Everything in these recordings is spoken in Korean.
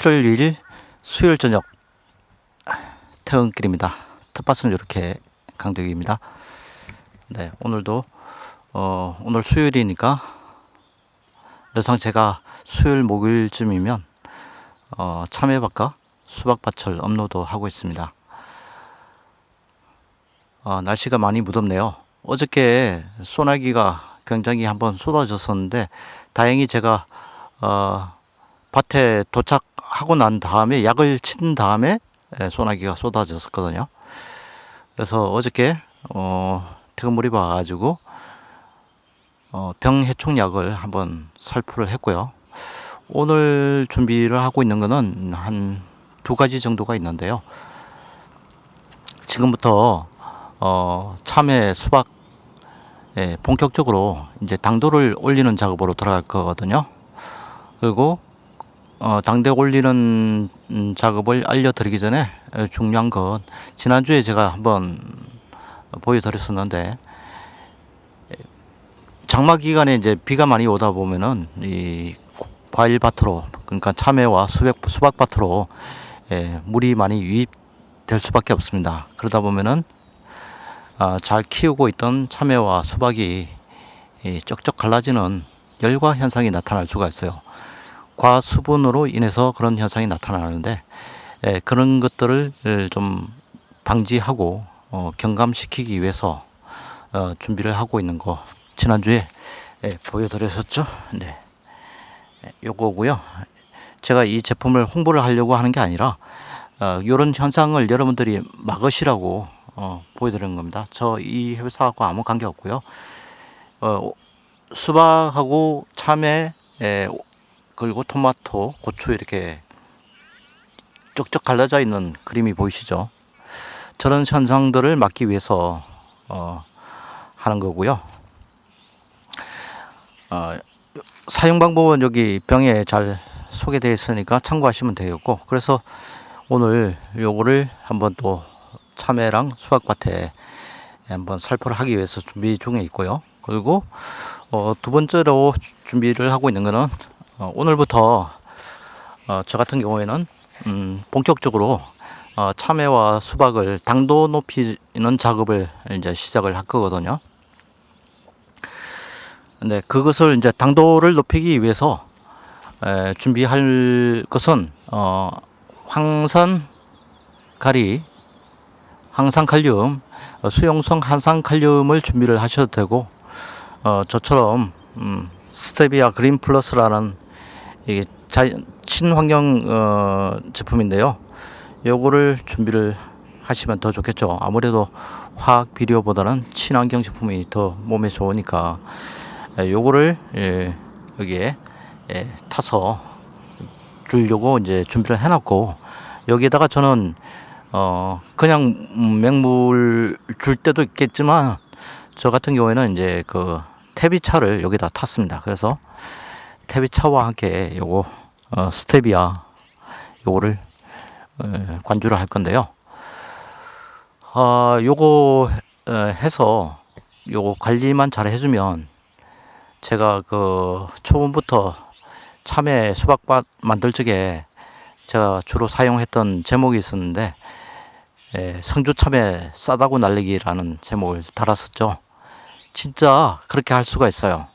7월 2일 수요일 저녁 퇴근길입니다. 텃밭은 이렇게 강덕입니다. 네, 오늘도 어, 오늘 수요일이니까 늘상 제가 수요일 목요일쯤이면 어, 참외밭과 수박밭을 업로드 하고 있습니다. 어, 날씨가 많이 무덥네요. 어저께 소나기가 굉장히 한번 쏟아졌었는데 다행히 제가 어, 밭에 도착하고 난 다음에 약을 친 다음에 예, 소나기가 쏟아졌었거든요. 그래서 어저께 어, 퇴근물이 와가지고 어, 병 해충약을 한번 살포를 했고요. 오늘 준비를 하고 있는 거는 한 두 가지 정도가 있는데요. 지금부터 어, 참외, 수박 예, 본격적으로 이제 당도를 올리는 작업으로 들어갈 거거든요. 그리고 어, 당대 올리는 음, 작업을 알려드리기 전에 에, 중요한 건 지난주에 제가 한번 보여드렸었는데 에, 장마 기간에 이제 비가 많이 오다 보면은 이 과일 밭으로 그러니까 참외와 수박 수박 밭으로 예, 물이 많이 유입될 수밖에 없습니다. 그러다 보면은 아, 잘 키우고 있던 참외와 수박이 이 쩍쩍 갈라지는 열과 현상이 나타날 수가 있어요. 과수분으로 인해서 그런 현상이 나타나는데 예, 그런 것들을 예, 좀 방지하고 어, 경감시키기 위해서 어, 준비를 하고 있는 거 지난주에 예, 보여드렸었죠. 네, 예, 요거고요. 제가 이 제품을 홍보를 하려고 하는 게 아니라 어, 이런 현상을 여러분들이 막으시라고 어, 보여드리는 겁니다. 저 이 회사하고 아무 관계 없고요. 어, 수박하고 참외, 에, 그리고 토마토, 고추 이렇게 쪽쪽 갈라져 있는 그림이 보이시죠? 저런 현상들을 막기 위해서 어, 하는 거고요. 어, 사용 방법은 여기 병에 잘 소개되어 있으니까 참고하시면 되겠고, 그래서 오늘 요거를 한번 또 참외랑 수박밭에 한번 살포를 하기 위해서 준비 중에 있고요. 그리고 어, 두 번째로 주- 준비를 하고 있는 거는 어, 오늘부터 어, 저 같은 경우에는 음, 본격적으로 어, 참외와 수박을 당도 높이는 작업을 이제 시작을 할 거거든요. 근데 그것을 이제 당도를 높이기 위해서 에, 준비할 것은 어, 황산 가리 항산 칼륨, 어, 수용성 항산 칼륨을 준비를 하셔도 되고, 어, 저처럼 음, 스테비아 그린 플러스라는 이게 자, 친환경 어, 제품인데요. 요거를 준비를 하시면 더 좋겠죠. 아무래도 화학 비료보다는 친환경 제품이 더 몸에 좋으니까 예, 요거를 예, 여기에 예, 타서 주려고 이제 준비를 해놨고 여기에다가 저는 어 그냥 음, 맹물 줄 때도 있겠지만 저 같은 경우에는 이제 그 태비차를 여기다 탔습니다. 그래서 태비차와 함께 요거 어, 스테비아 요거를 에, 관주를 할 건데요. 아 요거 에, 해서 요거 관리만 잘 해주면 제가 그 초반부터 참외 수박밭 만들 적에 제가 주로 사용했던 제목이 있었는데 예, 성주 참외 싸다고 날리기라는 제목을 달았었죠. 진짜 그렇게 할 수가 있어요.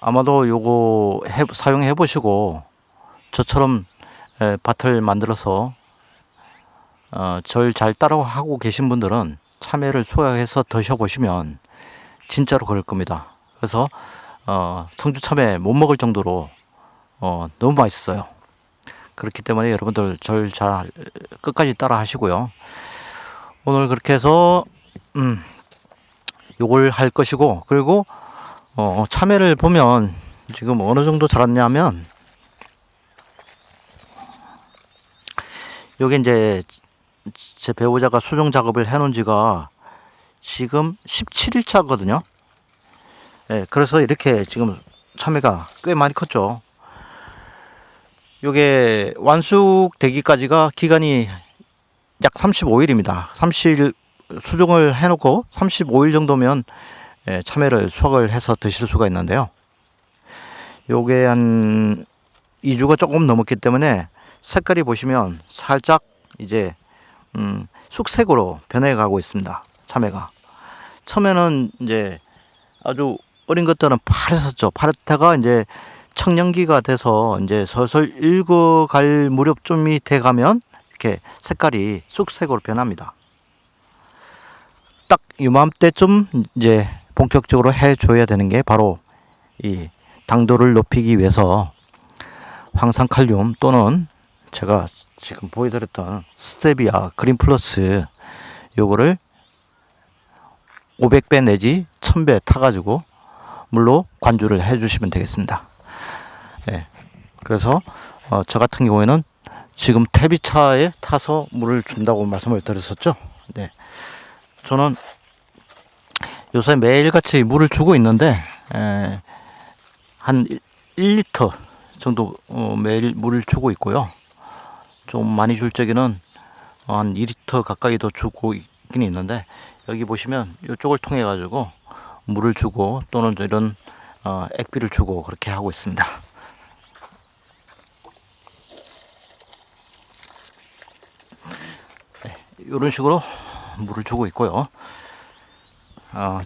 아마도 요거 해, 사용해 보시고 저처럼 예, 밭을 만들어서 어, 절 잘 따라하고 계신 분들은 참외를 소각해서 드셔 보시면 진짜로 그럴 겁니다. 그래서 어, 성주 참외 못 먹을 정도로 어, 너무 맛있어요. 그렇기 때문에 여러분들 절 잘 끝까지 따라 하시고요. 오늘 그렇게 해서 음 요걸 할 것이고 그리고 어 참외를 보면 지금 어느 정도 자랐냐면 요게 이제 제 배우자가 수정 작업을 해 놓은 지가 지금 17일 차거든요. 예, 그래서 이렇게 지금 참외가 꽤 많이 컸죠. 요게 완숙되기까지가 기간이 약 35일입니다. 30일 수정을 해놓고 35일 정도면 예, 참외를 수확을 해서 드실 수가 있는데요. 요게 한 2주가 조금 넘었기 때문에 색깔이 보시면 살짝 이제 음, 쑥색으로 변해가고 있습니다. 참외가. 처음에는 이제 아주 어린 것들은 파랬었죠. 파랬다가 이제 청년기가 돼서 이제 슬슬 읽어갈 무렵쯤이 돼 가면 이렇게 색깔이 쑥색으로 변합니다. 딱 이맘때쯤 이제 본격적으로 해줘야 되는 게 바로 이 당도를 높이기 위해서 황산칼륨 또는 제가 지금 보여드렸던 스테비아 그린 플러스 요거를 500배 내지 1000배 타가지고 물로 관주를 해주시면 되겠습니다. 예. 그래서 어, 저 같은 경우에는 지금 태비차에 타서 물을 준다고 말씀을 드렸었죠. 네. 저는 요새 매일같이 물을 주고 있는데 에, 한 1, 1리터 정도 어, 매일 물을 주고 있고요. 좀 많이 줄 적에는 한 2리터 가까이도 주고 있긴 있는데 여기 보시면 이쪽을 통해 가지고 물을 주고 또는 이런 어, 액비를 주고 그렇게 하고 있습니다. 네, 이런 식으로 물을 주고 있고요. 어,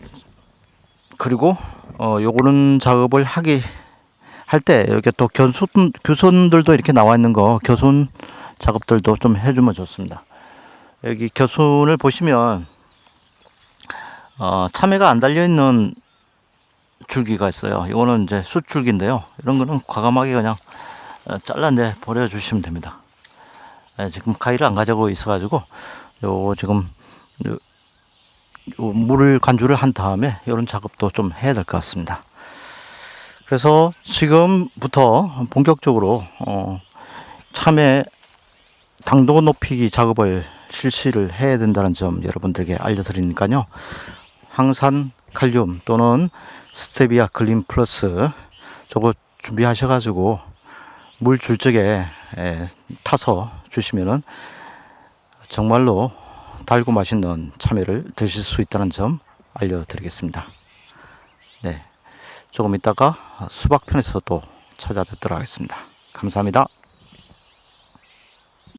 그리고 어, 요거는 작업을 하기 할때 여기 또 교순 교순들도 이렇게 나와 있는 거 교순 작업들도 좀 해주면 좋습니다. 여기 교순을 보시면 어, 참외가 안 달려 있는 줄기가 있어요. 이거는 이제 숯줄기인데요. 이런 거는 과감하게 그냥 어, 잘라내 버려 주시면 됩니다. 예, 지금 가위를 안 가지고 있어가지고 요 지금 물을 간주를 한 다음에 이런 작업도 좀 해야 될 것 같습니다. 그래서 지금부터 본격적으로 어, 참외 당도 높이기 작업을 실시를 해야 된다는 점 여러분들에게 알려드리니까요. 항산 칼륨 또는 스테비아 글린 플러스 저거 준비하셔가지고 물 줄 적에 에, 타서 주시면은 정말로 달고 맛있는 참외를 드실 수 있다는 점 알려드리겠습니다. 네. 조금 있다가 수박 편에서 또 찾아뵙도록 하겠습니다. 감사합니다.